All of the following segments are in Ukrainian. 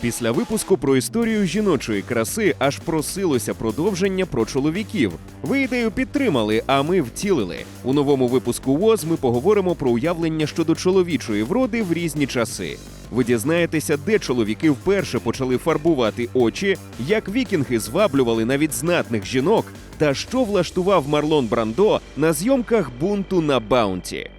Після випуску про історію жіночої краси аж просилося продовження про чоловіків. Ви ідею підтримали, а ми втілили. У новому випуску ВОЗ ми поговоримо про уявлення щодо чоловічої вроди в різні часи. Ви дізнаєтеся, де чоловіки вперше почали фарбувати очі, як вікінги зваблювали навіть знатних жінок, та що влаштував Марлон Брандо на зйомках бунту на Баунті.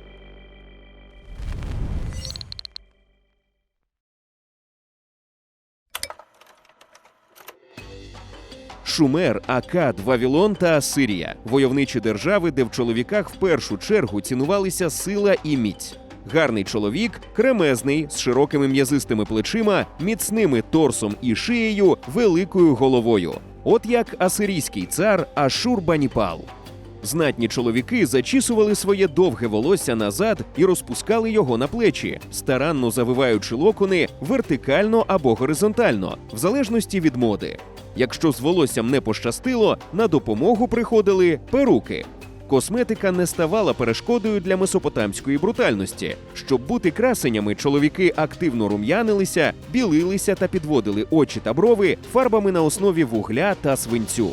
Шумер, Акад, Вавілон та Асирія войовничі держави, де в чоловіках в першу чергу цінувалися сила і міць. Гарний чоловік, кремезний, з широкими м'язистими плечима, міцними торсом і шиєю, великою головою. От як асирійський цар Ашур-Баніпал. Знатні чоловіки зачісували своє довге волосся назад і розпускали його на плечі, старанно завиваючи локони вертикально або горизонтально, в залежності від моди. Якщо з волоссям не пощастило, на допомогу приходили перуки. Косметика не ставала перешкодою для месопотамської брутальності. Щоб бути красенями, чоловіки активно рум'янилися, білилися та підводили очі та брови фарбами на основі вугля та свинцю.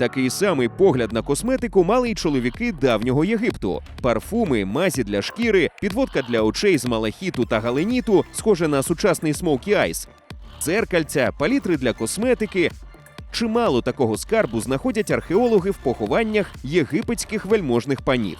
Такий самий погляд на косметику мали й чоловіки давнього Єгипту: парфуми, мазі для шкіри, підводка для очей з малахіту та галеніту, схоже на сучасний смокі айс, дзеркальця, палітри для косметики. Чимало такого скарбу знаходять археологи в похованнях єгипетських вельможних панів.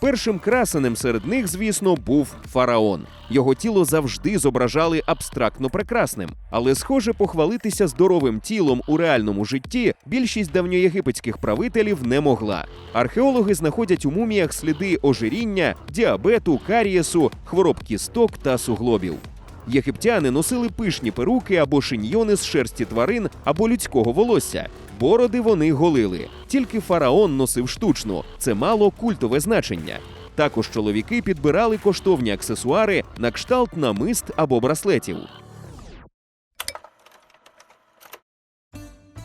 Першим красенем серед них, звісно, був фараон. Його тіло завжди зображали абстрактно прекрасним, але, схоже, похвалитися здоровим тілом у реальному житті більшість давньоєгипетських правителів не могла. Археологи знаходять у муміях сліди ожиріння, діабету, карієсу, хвороб кісток та суглобів. Єгиптяни носили пишні перуки або шиньйони з шерсті тварин або людського волосся. Бороди вони голили. Тільки фараон носив штучну. Це мало культове значення. Також чоловіки підбирали коштовні аксесуари на кшталт намист або браслетів.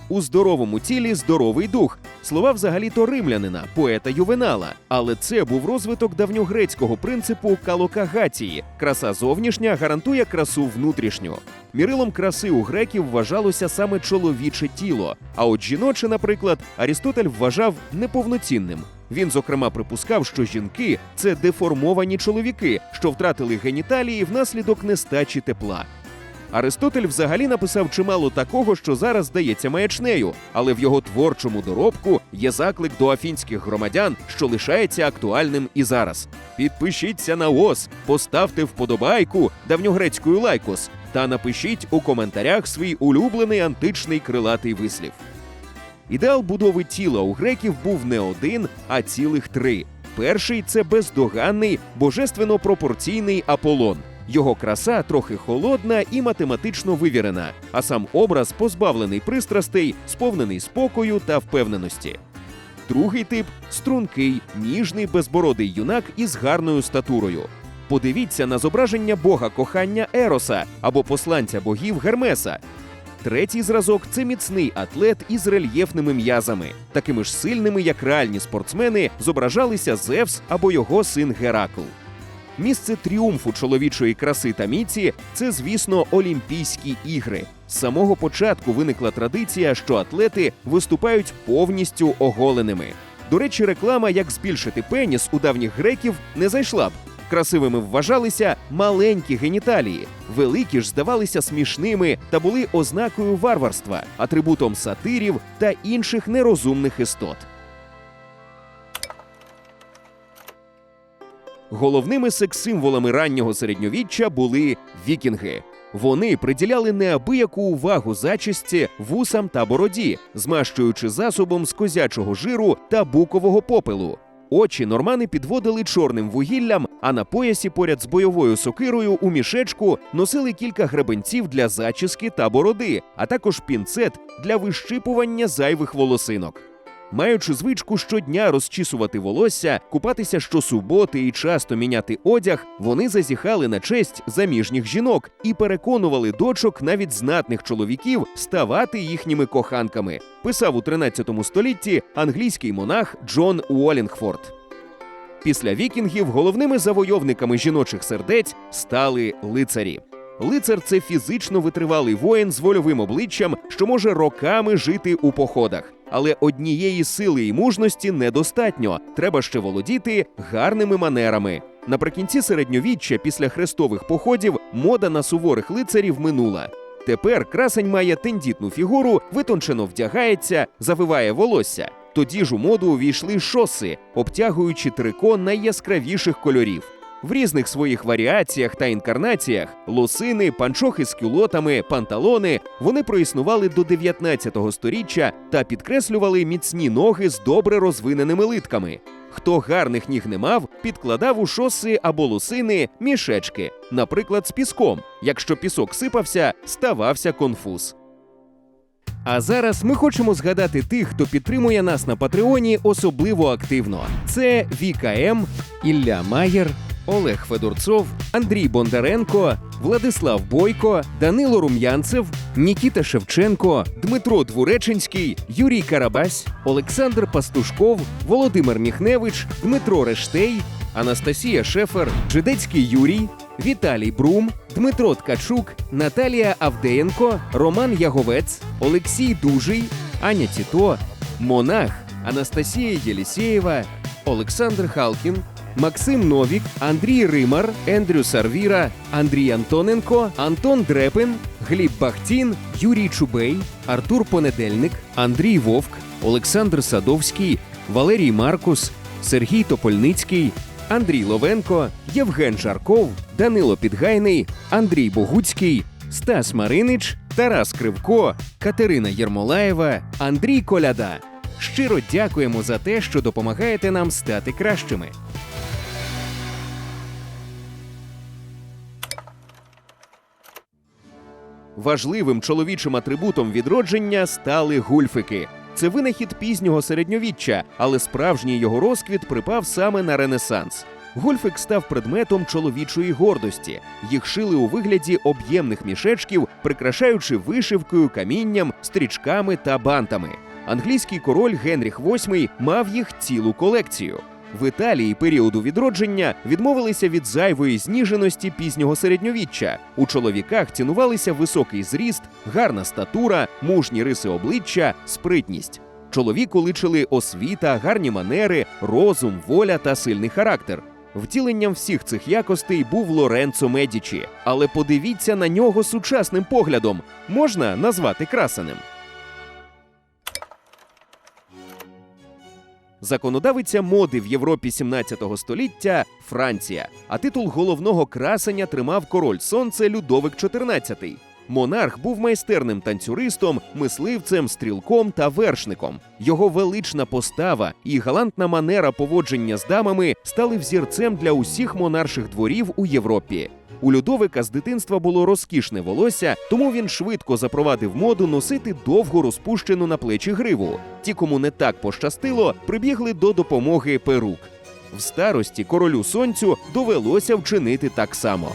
У здоровому тілі здоровий дух. Слова взагалі-то римлянина, поета Ювенала. Але це був розвиток давньогрецького принципу калокагації. Краса зовнішня гарантує красу внутрішню. Мірилом краси у греків вважалося саме чоловіче тіло. А от жіноче, наприклад, Арістотель вважав неповноцінним. Він, зокрема, припускав, що жінки це деформовані чоловіки, що втратили геніталії внаслідок нестачі тепла. Аристотель взагалі написав чимало такого, що зараз здається маячнею, але в його творчому доробку є заклик до афінських громадян, що лишається актуальним і зараз. Підпишіться на ОС, поставте вподобайку давньогрецькою лайкос та напишіть у коментарях свій улюблений античний крилатий вислів. Ідеал будови тіла у греків був не один, а цілих три. Перший це бездоганний, божественно пропорційний Аполлон. Його краса трохи холодна і математично вивірена, а сам образ позбавлений пристрастей, сповнений спокою та впевненості. Другий тип стрункий, ніжний безбородий юнак із гарною статурою. Подивіться на зображення бога кохання Ероса або посланця богів Гермеса. Третій зразок це міцний атлет із рельєфними м'язами, такими ж сильними, як реальні спортсмени, зображалися Зевс або його син Геракл. Місце тріумфу чоловічої краси та міці це, звісно, Олімпійські ігри. З самого початку виникла традиція, що атлети виступають повністю оголеними. До речі, реклама, як збільшити пеніс у давніх греків, не зайшла б. Красивими вважалися маленькі геніталії, великі ж здавалися смішними та були ознакою варварства, атрибутом сатирів та інших нерозумних істот. Головними секс-символами раннього середньовіччя були вікінги. Вони приділяли неабияку увагу зачісті, вусам та бороді, змащуючи засобом з козячого жиру та букового попелу. Очі нормани підводили чорним вугіллям, а на поясі поряд з бойовою сокирою у мішечку носили кілька гребенців для зачіски та бороди, а також пінцет для вищипування зайвих волосинок. Маючи звичку щодня розчісувати волосся, купатися щосуботи і часто міняти одяг, вони зазіхали на честь заміжніх жінок і переконували дочок навіть знатних чоловіків ставати їхніми коханками. Писав у 13 столітті англійський монах Джон Уолінгфорд. Після вікінгів головними завойовниками жіночих сердець стали лицарі. Лицар це фізично витривалий воїн з вольовим обличчям, що може роками жити у походах. Але однієї сили і мужності недостатньо. Треба ще володіти гарними манерами. Наприкінці середньовіччя, після хрестових походів, мода на суворих лицарів минула. Тепер красень має тендітну фігуру, витончено вдягається, завиває волосся. Тоді ж у моду увійшли шоси, обтягуючи трико найяскравіших кольорів. В різних своїх варіаціях та інкарнаціях лосини, панчохи з кюлотами, панталони вони проіснували до 19 століття та підкреслювали міцні ноги з добре розвиненими литками. Хто гарних ніг не мав, підкладав у шоси або лосини мішечки, наприклад, з піском. Якщо пісок сипався, ставався конфуз. А зараз ми хочемо згадати тих, хто підтримує нас на Патреоні особливо активно. Це Віка М, Ілля Маєр, Олег Федорцов, Андрій Бондаренко, Владислав Бойко, Данило Рум'янцев, Нікіта Шевченко, Дмитро Двуреченський, Юрій Карабась, Олександр Пастушков, Володимир Міхневич, Дмитро Рештей, Анастасія Шефер, Жидецький Юрій, Віталій Брум, Дмитро Ткачук, Наталія Авдеєнко, Роман Яговець, Олексій Дужий, Аня Тіто, Монах, Анастасія Єлісєєва, Олександр Халкін, Максим Новік, Андрій Римар, Ендрю Сарвіра, Андрій Антоненко, Антон Дрепин, Гліб Бахтін, Юрій Чубей, Артур Понедельник, Андрій Вовк, Олександр Садовський, Валерій Маркус, Сергій Топольницький, Андрій Ловенко, Євген Жарков, Данило Підгайний, Андрій Богуцький, Стас Маринич, Тарас Кривко, Катерина Єрмолаєва, Андрій Коляда. Щиро дякуємо за те, що допомагаєте нам стати кращими. Важливим чоловічим атрибутом відродження стали гульфики. Це винахід пізнього середньовіччя, але справжній його розквіт припав саме на Ренесанс. Гольфик став предметом чоловічої гордості. Їх шили у вигляді об'ємних мішечків, прикрашаючи вишивкою, камінням, стрічками та бантами. Англійський король Генріх VIII мав їх цілу колекцію. В Італії періоду відродження відмовилися від зайвої зніженості пізнього середньовіччя. У чоловіках цінувалися високий зріст, гарна статура, мужні риси обличчя, спритність. Чоловіку личили освіта, гарні манери, розум, воля та сильний характер. Втіленням всіх цих якостей був Лоренцо Медічі. Але подивіться на нього сучасним поглядом. Можна назвати красеним. Законодавиця моди в Європі 17 століття Франція, а титул головного красення тримав король сонце Людовик XIV. Монарх був майстерним танцюристом, мисливцем, стрілком та вершником. Його велична постава і галантна манера поводження з дамами стали взірцем для усіх монарших дворів у Європі. У Людовика з дитинства було розкішне волосся, тому він швидко запровадив моду носити довго розпущену на плечі гриву. Ті, кому не так пощастило, прибігли до допомоги перук. В старості королю сонцю довелося вчинити так само.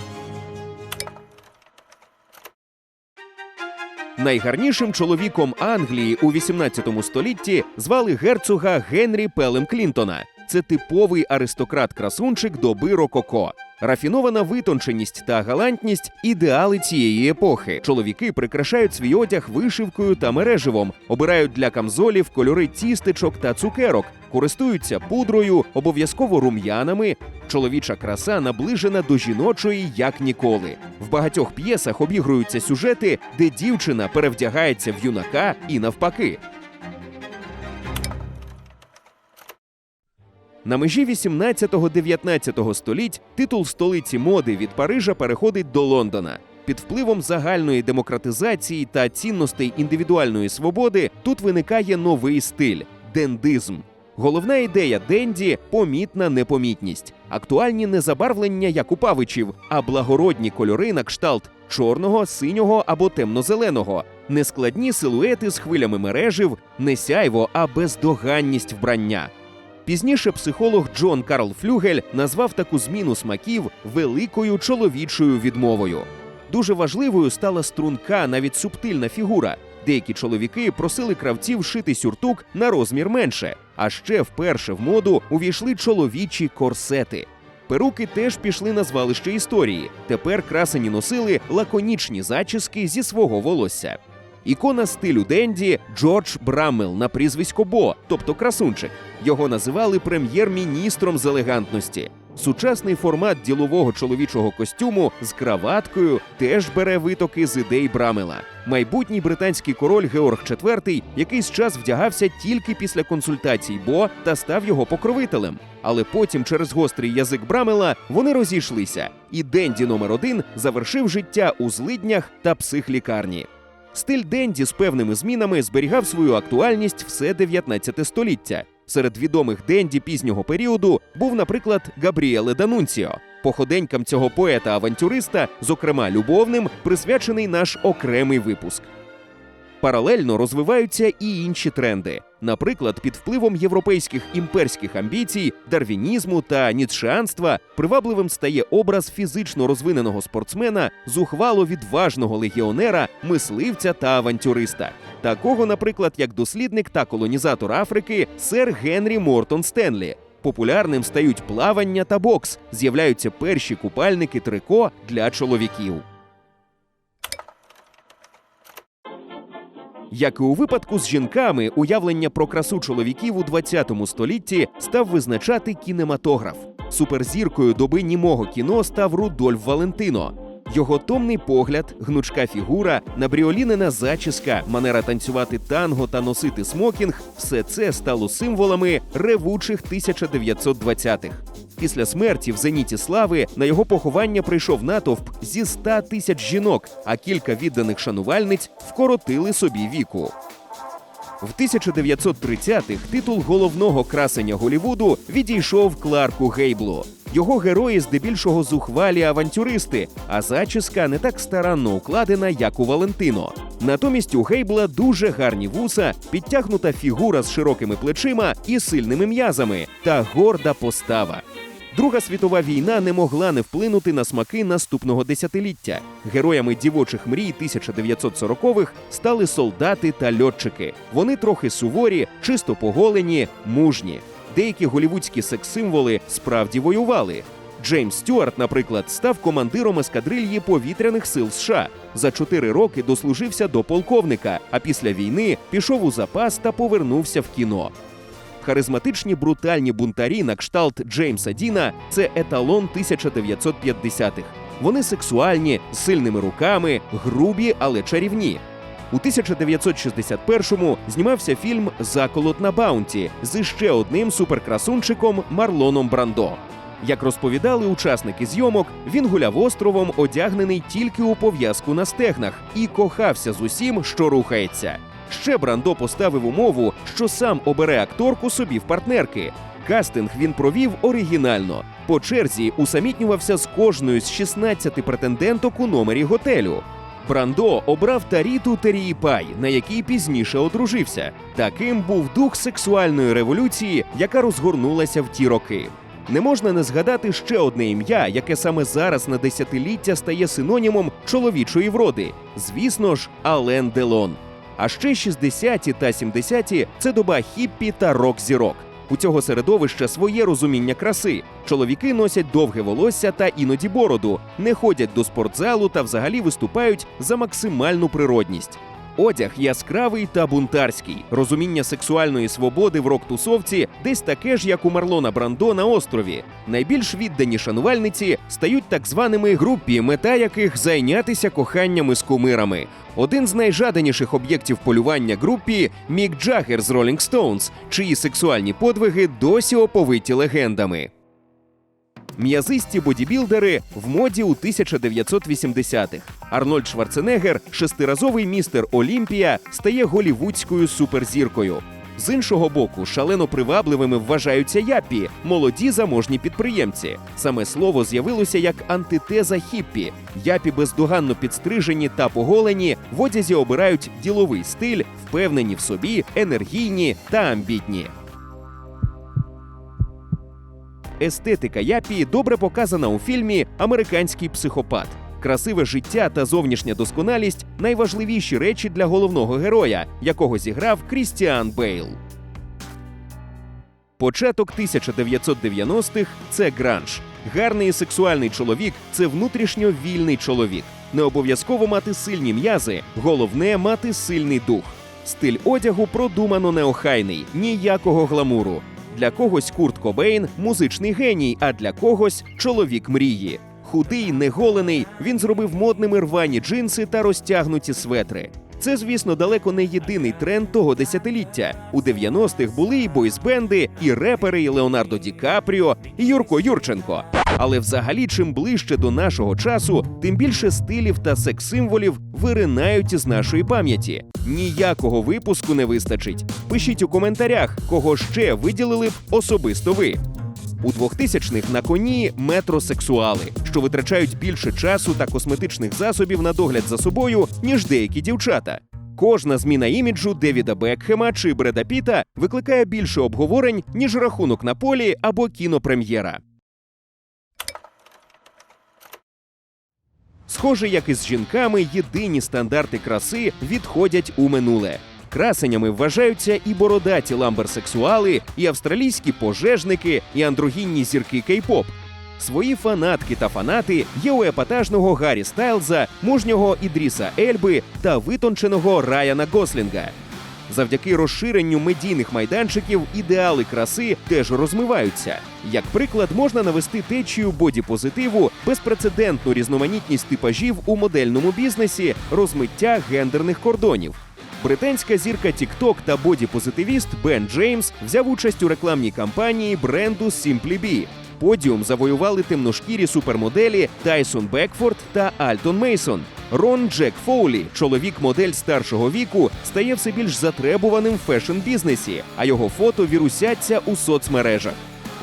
Найгарнішим чоловіком Англії у 18 столітті звали герцога Генрі Пелем Клінтона. Це типовий аристократ-красунчик доби Рококо. Рафінована витонченість та галантність ідеали цієї епохи. Чоловіки прикрашають свій одяг вишивкою та мереживом, обирають для камзолів кольори тістечок та цукерок, користуються пудрою, обов'язково рум'янами. Чоловіча краса наближена до жіночої як ніколи. В багатьох п'єсах обігруються сюжети, де дівчина перевдягається в юнака і навпаки. На межі 18-19 століть титул столиці моди від Парижа переходить до Лондона. Під впливом загальної демократизації та цінностей індивідуальної свободи тут виникає новий стиль дендизм. Головна ідея денді помітна непомітність, актуальні не забарвлення як у павичів, а благородні кольори на кшталт чорного, синього або темно-зеленого, нескладні силуети з хвилями мережив, не сяйво, а бездоганність вбрання. Пізніше психолог Джон Карл Флюгель назвав таку зміну смаків великою чоловічою відмовою. Дуже важливою стала струнка, навіть субтильна фігура. Деякі чоловіки просили кравців шити сюртук на розмір менше. А ще вперше в моду увійшли чоловічі корсети. Перуки теж пішли на звалище історії. Тепер красені носили лаконічні зачіски зі свого волосся. Ікона стилю Денді Джордж Браммел на прізвисько Бо, тобто красунчик. Його називали прем'єр-міністром з елегантності. Сучасний формат ділового чоловічого костюму з краваткою теж бере витоки з ідей Брамела. Майбутній британський король Георг IV якийсь час вдягався тільки після консультацій Бо та став його покровителем. Але потім, через гострий язик Брамела, вони розійшлися, і Денді номер один завершив життя у злиднях та психлікарні. Стиль Денді з певними змінами зберігав свою актуальність все 19 століття. Серед відомих Денді пізнього періоду був, наприклад, Габріеле Данунціо. Походенькам цього поета-авантюриста, зокрема любовним, присвячений наш окремий випуск. Паралельно розвиваються і інші тренди. Наприклад, під впливом європейських імперських амбіцій, дарвінізму та ніцшеанства привабливим стає образ фізично розвиненого спортсмена, зухвало відважного легіонера, мисливця та авантюриста. Такого, наприклад, як дослідник та колонізатор Африки, сер Генрі Мортон Стенлі. Популярним стають плавання та бокс. З'являються перші купальники трико для чоловіків. Як і у випадку з жінками, уявлення про красу чоловіків у 20 столітті став визначати кінематограф. Суперзіркою доби німого кіно став Рудольф Валентино. Його томний погляд, гнучка фігура, набріолінена зачіска, манера танцювати танго та носити смокінг все це стало символами ревучих 1920-х. Після смерті в зеніті слави на його поховання прийшов натовп зі 100 тисяч жінок, а кілька відданих шанувальниць вкоротили собі віку. В 1930-х титул головного красення Голівуду відійшов Кларку Гейблу. Його герої здебільшого зухвалі авантюристи, а зачіска не так старанно укладена, як у Валентино. Натомість у Гейбла дуже гарні вуса, підтягнута фігура з широкими плечима і сильними м'язами та горда постава. Друга світова війна не могла не вплинути на смаки наступного десятиліття. Героями дівочих мрій 1940-х стали солдати та льотчики. Вони трохи суворі, чисто поголені, мужні. Деякі голівудські секс-символи справді воювали. Джеймс Стюарт, наприклад, став командиром ескадрильї повітряних сил США. За чотири роки дослужився до полковника, а після війни пішов у запас та повернувся в кіно. Харизматичні брутальні бунтарі на кшталт Джеймса Діна це еталон 1950-х. Вони сексуальні, з сильними руками, грубі, але чарівні. У 1961-му знімався фільм Заколот на Баунті з ще одним суперкрасунчиком Марлоном Брандо. Як розповідали учасники зйомок, він гуляв островом, одягнений тільки у пов'язку на стегнах, і кохався з усім, що рухається. Ще Брандо поставив умову, що сам обере акторку собі в партнерки. Кастинг він провів оригінально. По черзі усамітнювався з кожною з 16 претенденток у номері готелю. Брандо обрав Таріту Теріїпай, на якій пізніше одружився. Таким був дух сексуальної революції, яка розгорнулася в ті роки. Не можна не згадати ще одне ім'я, яке саме зараз на десятиліття стає синонімом чоловічої вроди. Звісно ж, Ален Делон. А ще 60-ті та 70-ті – це доба хіппі та рок-зірок. У цього середовища своє розуміння краси. Чоловіки носять довге волосся та іноді бороду, не ходять до спортзалу та взагалі виступають за максимальну природність. Одяг яскравий та бунтарський. Розуміння сексуальної свободи в рок-тусовці десь таке ж, як у Марлона Брандо на острові. Найбільш віддані шанувальниці стають так званими групі, мета яких зайнятися коханнями з кумирами. Один з найжаданіших об'єктів полювання групі Мік Джаггер з Rolling Stones, чиї сексуальні подвиги досі оповиті легендами. М'язисті бодібілдери в моді у 1980-х. Арнольд Шварценеггер, шестиразовий містер Олімпія, стає голівудською суперзіркою. З іншого боку, шалено привабливими вважаються япі, молоді заможні підприємці. Саме слово з'явилося як антитеза хіппі. Япі бездоганно підстрижені та поголені, в одязі обирають діловий стиль, впевнені в собі, енергійні та амбітні. Естетика Япі добре показана у фільмі Американський психопат. Красиве життя та зовнішня досконалість найважливіші речі для головного героя, якого зіграв Крістіан Бейл. Початок 1990-х – це гранж. Гарний сексуальний чоловік це внутрішньо вільний чоловік. Не обов'язково мати сильні м'язи, головне мати сильний дух. Стиль одягу продумано неохайний, ніякого гламуру. Для когось Курт Кобейн музичний геній, а для когось чоловік мрії. Худий, неголений, він зробив модними рвані джинси та розтягнуті светри. Це, звісно, далеко не єдиний тренд того десятиліття. У 90-х були і бойсбенди, і репери, і Леонардо Ді Капріо, і Юрко Юрченко. Але взагалі, чим ближче до нашого часу, тим більше стилів та секс-символів виринають із нашої пам'яті. Ніякого випуску не вистачить. Пишіть у коментарях, кого ще виділили б особисто ви. У 2000-х на коні метросексуали, що витрачають більше часу та косметичних засобів на догляд за собою, ніж деякі дівчата. Кожна зміна іміджу Девіда Бекхема чи Бреда Піта викликає більше обговорень, ніж рахунок на полі або кінопрем'єра. Схоже, як і з жінками, єдині стандарти краси відходять у минуле. Красенями вважаються і бородаті ламберсексуали, і австралійські пожежники, і андрогінні зірки кей-поп. Свої фанатки та фанати є у епатажного Гаррі Стайлза, мужнього Ідріса Ельби та витонченого Райана Гослінга. Завдяки розширенню медійних майданчиків ідеали краси теж розмиваються. Як приклад, можна навести течію бодіпозитиву, безпрецедентну різноманітність типажів у модельному бізнесі, розмиття гендерних кордонів. Британська зірка TikTok та бодіпозитивіст Бен Джеймс взяв участь у рекламній кампанії бренду Simply Be. Подіум завоювали темношкірі супермоделі Тайсон Бекфорд та Альтон Мейсон. Рон Джек Фоулі, чоловік-модель старшого віку, стає все більш затребуваним в фешн-бізнесі, а його фото вірусяться у соцмережах.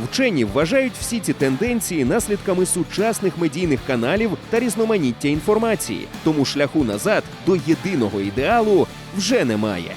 Вчені вважають всі ці тенденції наслідками сучасних медійних каналів та різноманіття інформації, тому шляху назад до єдиного ідеалу вже немає.